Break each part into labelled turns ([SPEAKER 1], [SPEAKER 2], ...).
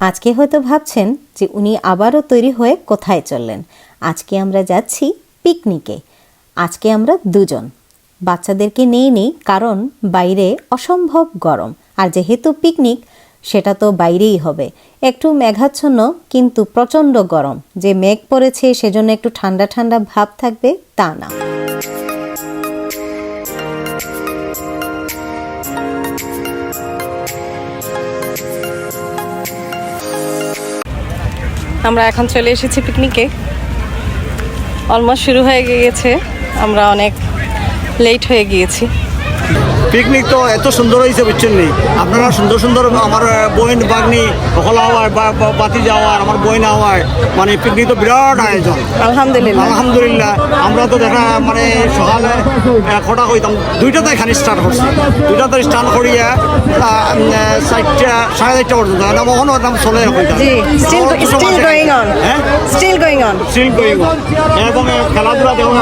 [SPEAKER 1] আজকে হয়তো ভাবছেন যে উনি আবারও তৈরি হয়ে কোথায় চললেন। আজকে আমরা যাচ্ছি পিকনিকে। আজকে আমরা দুজন। বাচ্চাদেরকে নিয়ে নিই কারণ বাইরে অসম্ভব গরম। আর যেহেতু পিকনিক, সেটা তো বাইরেই হবে। একটু মেঘাচ্ছন্ন, কিন্তু প্রচণ্ড গরম। যে মেঘ পড়েছে, সেজন্য একটু ঠান্ডা ঠান্ডা ভাব থাকবে তা না। আমরা এখন চলে এসেছি পিকনিকে অলমোস্ট শুরু হয়ে গিয়েছে। আমরা অনেক লেট হয়ে গিয়েছি।
[SPEAKER 2] পিকনিক তো এত সুন্দর হয়েছে বুঝছেন নি? আপনারা সুন্দর সুন্দর আমার বইন বাগনি হলা হওয়ার বাতি যাওয়ার আমার বইন হওয়ার মানে পিকনিক তো বিরাট আয়োজন।
[SPEAKER 1] আলহামদুলিল্লাহ।
[SPEAKER 2] আলহামদুলিল্লাহ। আমরা তো দেখা মানে সকালে কটা হইতাম দুইটাতে এখানে স্টার্ট করছি দুইটাতে স্টার্ট করিয়া চারটা সাড়ে চারটা পর্যন্ত। ওখানে নাম চলে হইতাম।
[SPEAKER 1] গোয়িং অন
[SPEAKER 2] এবং খেলাধুলা দেখুন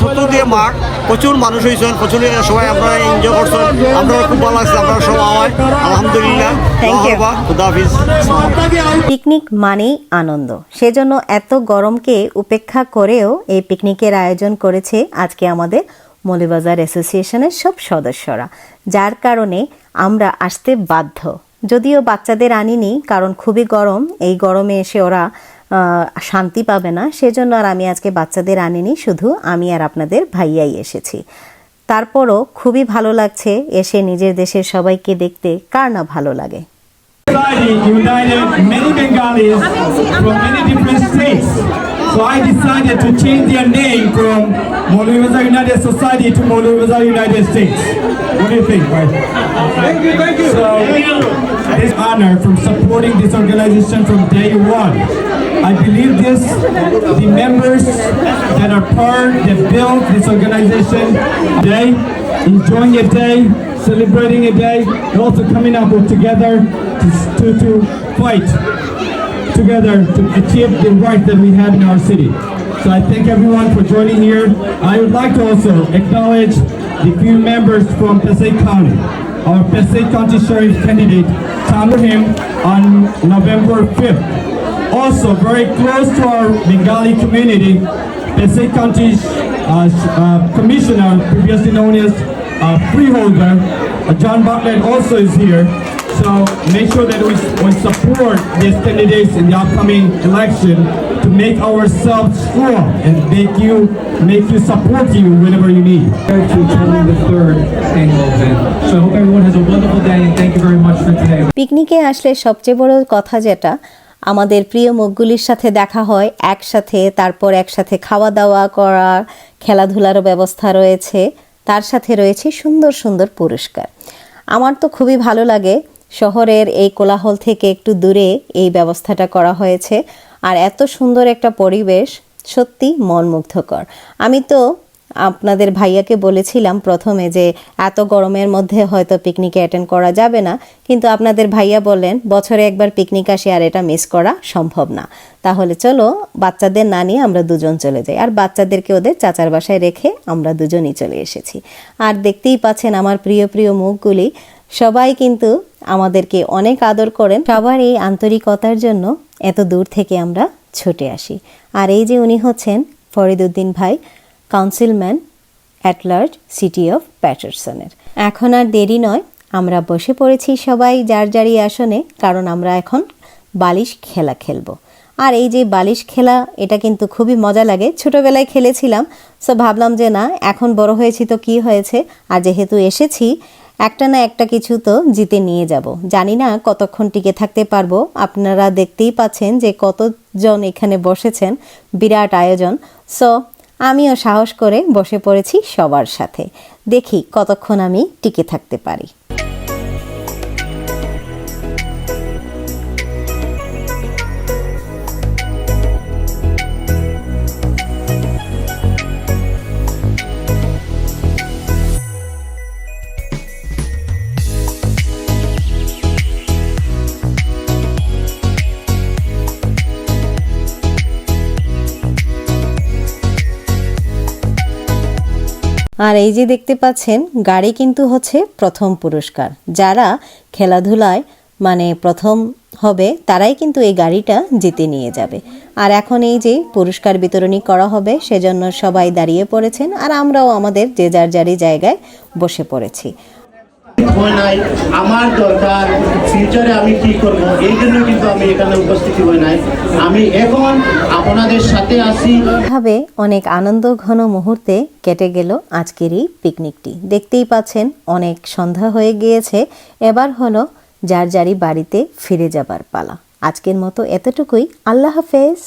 [SPEAKER 2] ছোট দিয়ে মাঠ প্রচুর মানুষ হয়েছেন প্রচুর সবাই আপনারা এনজয় করছেন আপনারা খুব ভালো লাগছে আপনারা সবাই আলহামদুলিল্লাহ
[SPEAKER 1] Thank you.
[SPEAKER 2] খুদাহাফিজ
[SPEAKER 1] পিকনিক মানেই আনন্দ। সেজন্য এত গরমকে উপেক্ষা করেও এই পিকনিকের আয়োজন করেছে আজকে আমাদের মৌলিবাজার অ্যাসোসিয়েশনের সব সদস্যরা। যার কারণে আমরা আসতে বাধ্য। যদিও বাচ্চাদের আনিনি কারণ খুবই গরম এই গরমে এসে ওরা শান্তি পাবে না সেজন্য আর আমি আজকে বাচ্চাদের আনিনি শুধু আমি আর আপনাদের ভাইয়াই এসেছি তারপরও খুবই ভালো লাগছে এসে নিজের দেশের সবাইকে দেখতে কার না ভালো লাগে
[SPEAKER 3] united many Bengalis from many different states. So I decided to change their name from Molubaza United Society to Molubaza United States. What do you think, right? Thank you, thank you. So this honor from supporting this organization from day one. I believe this, the members that are part, that built this organization today, enjoying a day, celebrating a day, and also coming up together to, to, to fight together to achieve the right that we have in our city. So I thank everyone for joining here. I would like to also acknowledge the few members from Passaic County. Our Passaic County Sheriff candidate, Tom him on November 5th Also, very close to our Bengali community, Passaic County uh, sh- uh, Commissioner, previously known as uh, Freeholder, uh, John Bartlett also is here. So make sure that we, we support these candidates in the upcoming election to make ourselves strong and make you make you support you whenever you need.
[SPEAKER 4] to attending the third annual event. So I hope everyone has a wonderful day and thank you very much for today.
[SPEAKER 1] পিকনিকে আসলে সবচেয়ে বড় কথা যেটা আমাদের প্রিয় মুখগুলির সাথে দেখা হয়, একসাথে, তারপর একসাথে খাওয়া দাওয়া করা খেলাধুলারও ব্যবস্থা রয়েছে। তার সাথে রয়েছে সুন্দর সুন্দর পুরস্কার। আমার তো খুবই ভালো লাগে শহরের এই কোলাহল থেকে একটু দূরে এই ব্যবস্থাটা করা হয়েছে। আর এত সুন্দর একটা পরিবেশ সত্যি মনমুগ্ধকর। আমি তো আপনাদের ভাইয়াকে বলেছিলাম প্রথমে যে এত গরমের মধ্যে হয়তো পিকনিকে অ্যাটেন্ড করা যাবে না। কিন্তু আপনাদের ভাইয়া বললেন, বছরে একবার পিকনিক আসে আর এটা মিস করা সম্ভব না। তাহলে চলো, বাচ্চাদের না নিয়ে আমরা দুজন চলে যাই। আর বাচ্চাদেরকে ওদের চাচার বাসায় রেখে আমরা দুজনই চলে এসেছি। আর দেখতেই পাচ্ছেন আমার প্রিয় প্রিয় মুখগুলি। সবাই কিন্তু আমাদেরকে অনেক আদর করেন। সবার এই আন্তরিকতার জন্য এত দূর থেকে আমরা ছুটে আসি। আর এই যে উনি হচ্ছেন ফরিদুদ্দিন ভাই councilman at large city of প্যাটারসনের। এখন আর দেরি নয়, আমরা বসে পড়েছি সবাই যার যারই আসনে, কারণ আমরা এখন বালিশ খেলা খেলব। আর এই যে বালিশ খেলা, এটা কিন্তু খুবই মজা লাগে। ছোটবেলায় খেলেছিলাম, সো ভাবলাম যে না, এখন বড় হয়েছি তো কি হয়েছে? আর যেহেতু এসেছি, একটা না একটা কিছু তো জিতে নিয়ে যাব। জানি না কতক্ষণ টিকে থাকতে পারব। আপনারা দেখতেই পাচ্ছেন যে কতজন এখানে বসেছেন, বিরাট আয়োজন। সো আমিও সাহস করে বসে পড়েছি সবার সাথে। দেখি কতক্ষণ আমি টিকে থাকতে পারি। আর এই যে দেখতে পাচ্ছেন, গাড়ি কিন্তু হচ্ছে প্রথম পুরস্কার। যারা খেলাধুলায় মানে প্রথম হবে, তারাই কিন্তু এই গাড়িটা জিতে নিয়ে যাবে। আর এখন এই যে পুরস্কার বিতরণী করা হবে, সেজন্য সবাই দাঁড়িয়ে পড়েছেন, আর আমরাও আমাদের যে যার যারই জায়গায় বসে পড়েছি।
[SPEAKER 5] হয় নাই। আমার দরকার ফিউচারে আমি কি করব? এই জন্য কিন্তু আমি এখানে উপস্থিত হই নাই। আমি এখন আপনাদের সাথে আছি।
[SPEAKER 1] ভাবে অনেক আনন্দ ঘন মুহূর্তে কেটে গেল আজকের এই পিকনিকটি। দেখতেই পাচ্ছেন, অনেক সন্ধ্যা হয়ে গিয়েছে। এবার হলো যার যারই বাড়িতে ফিরে যাবার পালা। আজকের মতো এতটুকুই। আল্লাহ হাফেজ।